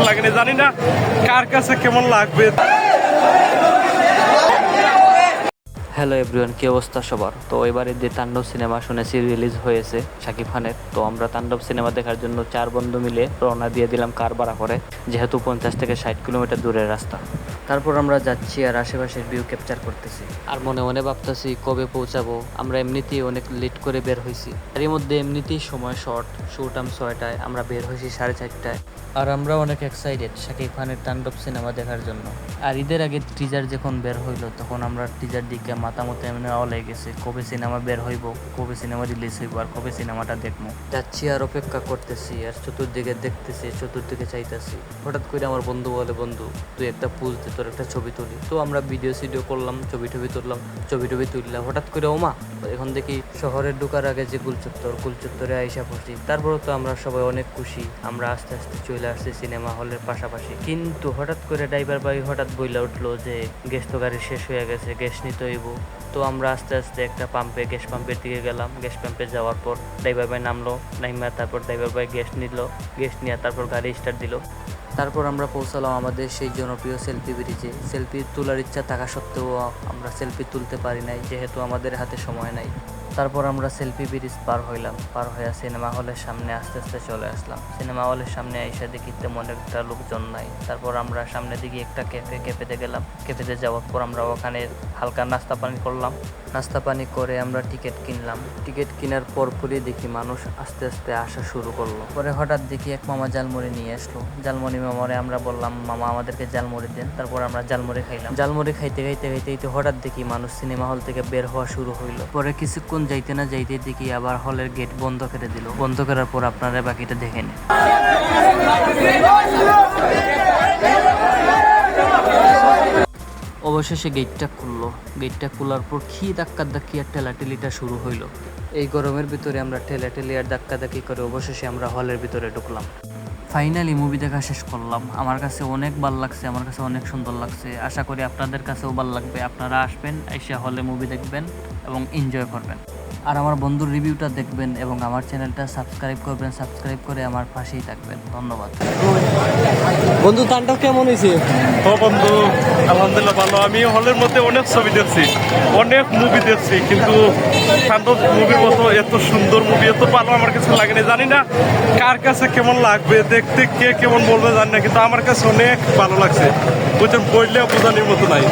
কাছে লাগেনি জানি না কার কাছে কেমন লাগবে। হ্যালো এভরিওয়ান কি অবস্থা সবার? তো এবারে যে তাণ্ডব সিনেমা শুনেছি রিলিজ হয়েছে শাকিব খানের। তো আমরা তাণ্ডব সিনেমা দেখার জন্য চার বন্ধু মিলে রওনা দিয়ে দিলাম কার ভাড়া করে যেহেতু পঞ্চাশ থেকে ষাট কিলোমিটার দূরের রাস্তা। তারপর আমরা যাচ্ছি আর আশেপাশের ভিউ ক্যাপচার করতেছি। আর মনে মনে ভাবতেছি কবে পৌঁছাবো? আমরা এমনিতেই অনেক লেট করে বের হয়েছি এর মধ্যে এমনিতেই সময় শর্ট শুটাম ছয়টায় আমরা বের হয়েছি সাড়ে চারটায়। আর আমরা অনেক এক্সাইটেড শাকিব খানের তাণ্ডব সিনেমা দেখার জন্য। আর ঈদের আগে টিজার যখন বের হইল তখন আমরা টিজার দিকে মাথা মতো এমনি অলে গেছে। কবে সিনেমা বের হইব, কবে সিনেমা রিলিজ হইব আর কবে সিনেমাটা দেখব? যাচ্ছি আর অপেক্ষা করতেছি আর চতুর্দিকে দেখতেছি, চতুর্দিকে চাইতেছি। হঠাৎ করে আমার বন্ধু বলে, বন্ধু, তুই একটা পুজ দে, তোর একটা ছবি তুলি। তো আমরা ভিডিও সিডিও করলাম ছবি টবি তুললাম ছবি টবি তুললাম। হঠাৎ করে, ওমা এখন দেখি শহরে ঢোকার আগে যে গুলচত্বর গুলচত্বরে আইসা পড়ছি। তারপরে তো আমরা সবাই অনেক খুশি। আমরা আস্তে আস্তে চলে আসছি সিনেমা হলের পাশাপাশি। কিন্তু হঠাৎ করে ড্রাইভার ভাই হঠাৎ বইলা উঠল যে, গ্যাস তো গাড়ি শেষ হয়ে গেছে, গ্যাস নিতে হইব। তো আমরা আস্তে আস্তে একটা পাম্পে গ্যাস পাম্পের দিকে গেলাম। গ্যাস পাম্পে যাওয়ার পর ড্রাইভার ভাই নামলো, নাইমা তারপর ড্রাইভার ভাই গ্যাস নিল। গ্যাস নিয়ে তারপর গাড়ি স্টার্ট দিল। তারপর আমরা পৌঁছালাম আমাদের সেই জনপ্রিয় সেলফি ব্রিজে সেলফি তোলার ইচ্ছা থাকা সত্ত্বেও আমরা সেলফি তুলতে পারি নাই, যেহেতু আমাদের হাতে সময় নাই তারপর আমরা সেলফি ব্রিজ পার হইলাম, পার হইয়া সিনেমা হলের সামনে আস্তে আস্তে চলে আসলাম। সিনেমা হলের সামনে এসে দেখি তেমন একটা লোকজন নাই। তারপর আমরা সামনে দিকে একটা ক্যাফে, ক্যাফেতে গেলাম। ক্যাফেতে যাওয়ার পর আমরা ওখানে হালকা নাস্তা পানি করলাম। নাস্তা পানি করে আমরা টিকিট কিনলাম। টিকিট কেনার পরপরই দেখি মানুষ আস্তে আস্তে আসা শুরু করল। পরে হঠাৎ দেখি এক মামা জালমুড়ি নিয়ে আসলো। জালমুড়ি মামারে আমরা বললাম, মামা, আমাদেরকে জালমুড়ি দেন। তারপর আমরা জালমুড়ি খাইলাম। জালমুড়ি খাইতে খাইতে খাইতে খাইতে হঠাৎ দেখি মানুষ সিনেমা হল থেকে বের হওয়া শুরু হইল। পরে কিছুক্ষণ যাইতে না যাইতে দেখি আবার হলের গেট বন্ধ করে দিল। বন্ধ করার পর আপনারা বাকিটা দেখেন অবশেষে গেটটা খুললো। গেটটা খোলার পর কি ধাক্কা ধাক্কি আর ঠেলাঠেলিটা শুরু হইল। এই গরমের ভিতরে আমরা ঠেলাঠেলি আর ধাক্কা ধাক্কি করে অবশেষে আমরা হলের ভিতরে ঢুকলাম। ফাইনালি মুভি দেখা শেষ করলাম। আমার কাছে অনেক ভালো লাগছে, আমার কাছে অনেক সুন্দর লাগছে। আশা করি আপনাদের কাছেও ভালো লাগবে। আপনারা আসবেন এসে হলে মুভি দেখবেন এবং এনজয় করবেন। আর আমার বন্ধুর রিভিউটা দেখবেন এবং আমার চ্যানেলটা সাবস্ক্রাইব করবেন সাবস্ক্রাইব করে আমার পাশেই থাকবেন। ধন্যবাদ। বন্ধু তাণ্ডব কেমন হয়েছে? ও বন্ধু আলহামদুলিল্লাহ ভালো। আমি হলের মধ্যে অনেক ছবি দেখছি অনেক মুভি দেখছি কিন্তু শান্তব মুভির মতো এত সুন্দর মুভি এত ভালো আমার কাছে লাগেনি। জানি না কার কাছে কেমন লাগবে দেখতে কে কেমন বলবে জানি না কিন্তু আমার কাছে অনেক ভালো লাগছে। বুঝছেন বললেও বোঝানোর মতো নাই।